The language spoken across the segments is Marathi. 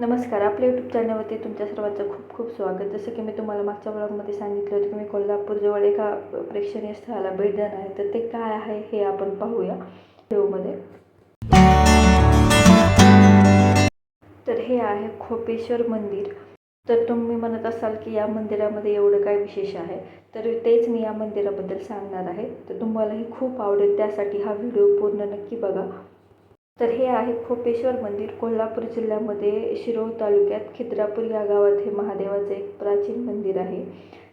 नमस्कार आपल्या यूट्यूब चॅनलवरती तुमच्या सर्वांचं खूप खूप स्वागत. जसं की मी तुम्हाला मागच्या ब्लॉगमध्ये सांगितलं होतं की मी कोल्हापूरजवळ एका प्रेक्षणीय स्थळाला भेट देणार आहे. तर ते काय आहे हे आपण पाहूया व्हिडिओमध्ये. तर हे आहे खोपेश्वर मंदिर. तर तुम्ही म्हणत असाल की या मंदिरामध्ये एवढं काय विशेष आहे? तर तेच मी या मंदिराबद्दल सांगणार आहे. तर तुम्हालाही खूप आवडेल त्यासाठी हा व्हिडिओ पूर्ण नक्की बघा. तर हे आहे खोपेश्वर मंदिर कोल्हापूर जिल्ह्यामध्ये शिरोळ तालुक्यात खिद्रापूर या गावात हे महादेवाचं एक प्राचीन मंदिर आहे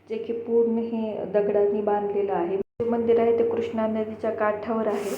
जे की पूर्ण हे दगडांनी बांधलेलं आहे. जे मंदिर आहे ते कृष्णा नदीच्या काठावर आहे.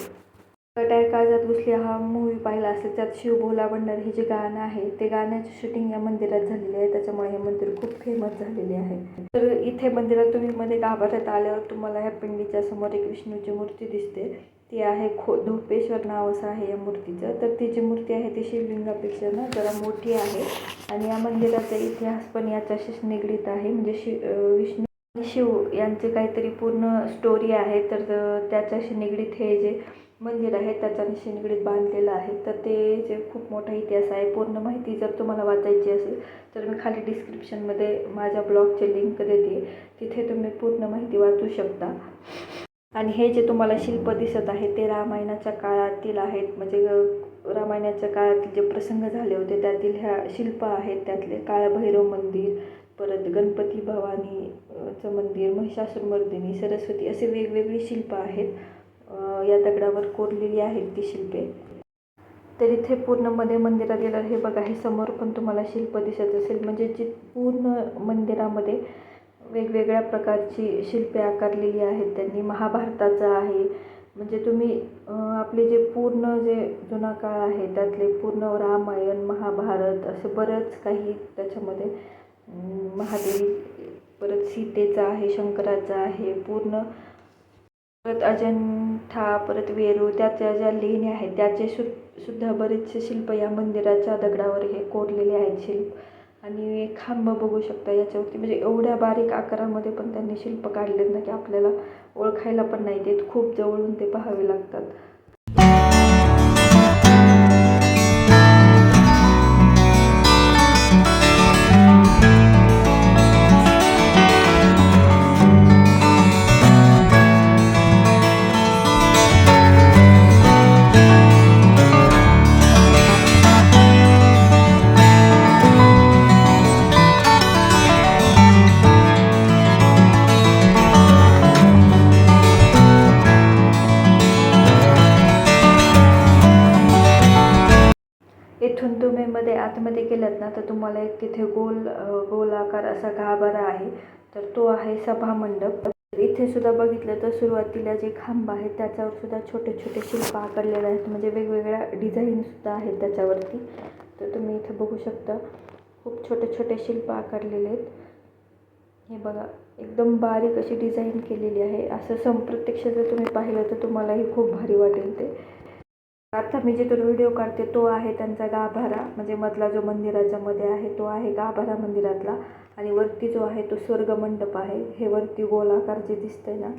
कटार काळजात घुसली हा मूवी पाहिला असेल त्यात शिव भोला भंडार हे जे गाणं आहे ते गाण्याचे शूटिंग या मंदिरात झालेले आहे. त्याच्यामुळे हे मंदिर खूप फेमस झालेले आहे. तर इथे मंदिरात तुम्ही मध्ये गाभाऱ्यात आल्यावर तुम्हाला ह्या पिंडीच्या समोर एक विष्णूची मूर्ती दिसते. ती आहे खो धोपेश्वर नाव असं आहे या मूर्तीचं. तर ती जी मूर्ती आहे ती शिवलिंगापेक्षा ना जरा मोठी आहे. आणि या मंदिराचा इतिहास पण याच्याशीच निगडीत आहे. म्हणजे शि विष्णू आणि शिव यांचे काहीतरी पूर्ण स्टोरी आहे. तर त्याच्याशी निगडीत हे जे मंदिर आहे त्याच्याने निगडीत बांधलेलं आहे. तर ते जे खूप मोठा इतिहास आहे पूर्ण माहिती जर तुम्हाला वाचायची असेल तर मी खाली डिस्क्रिप्शनमध्ये माझ्या ब्लॉगचे लिंक देते. तिथे तुम्ही पूर्ण माहिती वाचू शकता. आणि हे जे तुम्हाला शिल्प दिसत आहे ते रामायणाच्या काळातील आहेत. म्हणजे रामायणाच्या काळातील जे प्रसंग झाले होते त्यातील ह्या शिल्प आहेत. त्यातले काळभैरव मंदिर परत गणपती भवानीचं मंदिर महिषासुरमर्दिनी सरस्वती असे वेगवेगळी शिल्प आहेत. या दगडावर कोरलेली आहेत ती शिल्पे. तर इथे पूर्णमध्ये मंदिरात गेल्यावर हे बघा हे समोर पण तुम्हाला शिल्प दिसत असेल. म्हणजे जी पूर्ण मंदिरामध्ये वेगवेगळ्या प्रकारची शिल्पे आकारलेली आहेत. त्यांनी महाभारताचं आहे. म्हणजे तुम्ही आपले जे पूर्ण जे जुना काळ आहे त्यातले पूर्ण रामायण महाभारत असं बरंच काही त्याच्यामध्ये महादेवी परत सीतेचं आहे शंकराचं आहे पूर्ण परत अजंठा परत वेरूळ त्याच्या ज्या लेण्या आहेत त्याचे सु सुद्धा बरेचसे शिल्प या मंदिराच्या दगडावर हे कोरलेले आहेत शिल्प. आणि खांब बघू शकता याच्यावरती. म्हणजे एवढ्या बारीक आकारामध्ये पण त्यांनी शिल्प काढलेत ना की आपल्याला ओळखायला पण नाही देत. खूप जवळून ते पाहावे लागतात. इथून तुम्ही मध्ये आतमध्ये गेलात ना तर तुम्हाला एक तिथे गोल गोलाकार असा गाभारा आहे. तर तो आहे सभा मंडप इथे सुद्धा बघितलं तर सुरुवातीला जे खांब आहेत त्याच्यावर सुद्धा छोटे छोटे शिल्प आकारलेले आहेत. म्हणजे वेगवेगळ्या डिझाईनसुद्धा आहेत त्याच्यावरती. तर तुम्ही इथे बघू शकता. खूप छोटे छोटे शिल्प आकारलेले आहेत. हे बघा एकदम बारीक अशी डिझाईन केलेली आहे. असं संप्रत्यक्ष जर तुम्ही पाहिलं तर तुम्हालाही खूप भारी वाटेल ते. आता मी जिथून व्हिडिओ काढते तो आहे त्यांचा गाभारा. म्हणजे मधला जो मंदिराच्या मध्ये आहे तो आहे गाभारा मंदिरातला. आणि वरती जो आहे तो स्वर्ग मंडप आहे. हे वरती गोलाकार जे दिसतंय ना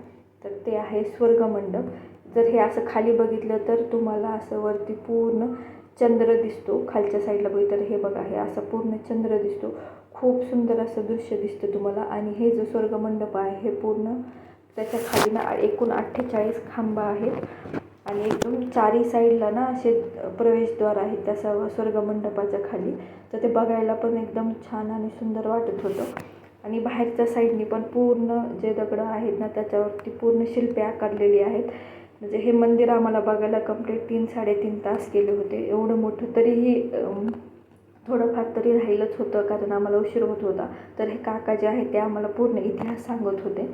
तर ते आहे स्वर्ग मंडप. जर हे असं खाली बघितलं तर तुम्हाला असं वरती पूर्ण चंद्र दिसतो. खालच्या साईडला बघितलं हे बघा हे असं पूर्ण चंद्र दिसतो. खूप सुंदर असं दृश्य दिसतं तुम्हाला. आणि हे जो स्वर्ग मंडप आहे हे पूर्ण त्याच्याखाली ना एकूण अठ्ठेचाळीस खांबा आहेत. आणि एकदम चारी साईडला ना असे प्रवेशद्वार आहेत त्या सर्व स्वर्गमंडपाच्या खाली. तर ते बघायला पण एकदम छान आणि सुंदर वाटत होतं. आणि बाहेरच्या साईडनी पण पूर्ण जे दगडं आहेत ना त्याच्यावरती पूर्ण शिल्पे आकारलेली आहेत. म्हणजे हे मंदिर आम्हाला बघायला कंप्लीट तीन साडेतीन तास गेले होते. एवढं मोठं तरीही थोडंफार तरी राहिलंच होतं कारण आम्हाला उशीर होत होता. तर हे काका जे आहेत ते आम्हाला पूर्ण इतिहास सांगत होते.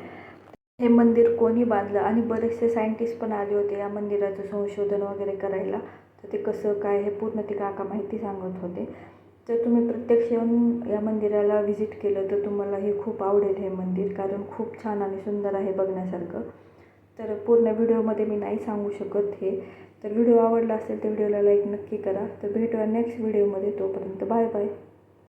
हे मंदिर कोणी बांधलं? आणि बरेचसे सायंटिस्ट पण आले होते या मंदिराचं संशोधन वगैरे करायला. तर ते कसं काय हे पूर्ण ते काका माहिती सांगत होते. जर तुम्ही प्रत्यक्ष येऊन या मंदिराला व्हिजिट केलं तर तुम्हाला हे खूप आवडेल हे मंदिर. कारण खूप छान आणि सुंदर आहे बघण्यासारखं. तर पूर्ण व्हिडिओमध्ये मी नाही सांगू शकत हे. तर व्हिडिओ आवडला असेल तर व्हिडिओला लाईक नक्की करा. तर भेटूया नेक्स्ट व्हिडिओमध्ये तोपर्यंत बाय बाय